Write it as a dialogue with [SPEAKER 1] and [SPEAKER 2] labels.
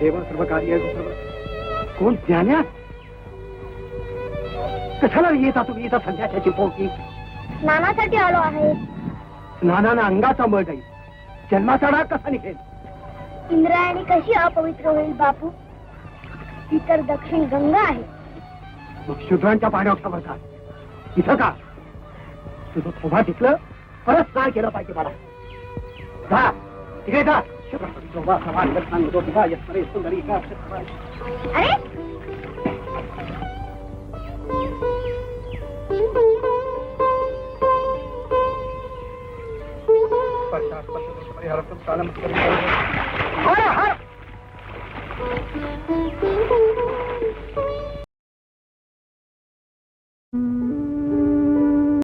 [SPEAKER 1] देव सर्व कार्य कोण ज्ञान्या? कशाला येता तुम्ही? इथं संध्याच्या पोटी
[SPEAKER 2] स्नानासाठी आलो आहे.
[SPEAKER 1] स्नानानं अंगाचा मळ जाईल जन्माचा डाग कसा निघेल?
[SPEAKER 2] इंद्रायणी कशी अपवित्र होईल बापू? ती तर दक्षिण गंगा आहे.
[SPEAKER 1] मग शूद्रांच्या पाण्यावर समजतात इथं का? तुझं थोबा तिथलं परत स्नान केलं पाहिजे मला. ذهب اتجاه ذهب شكرا حفظ الله طبعا بس عن موضوع دفاع
[SPEAKER 2] يسمري
[SPEAKER 1] السندري كاف عرفت هربت على مكتب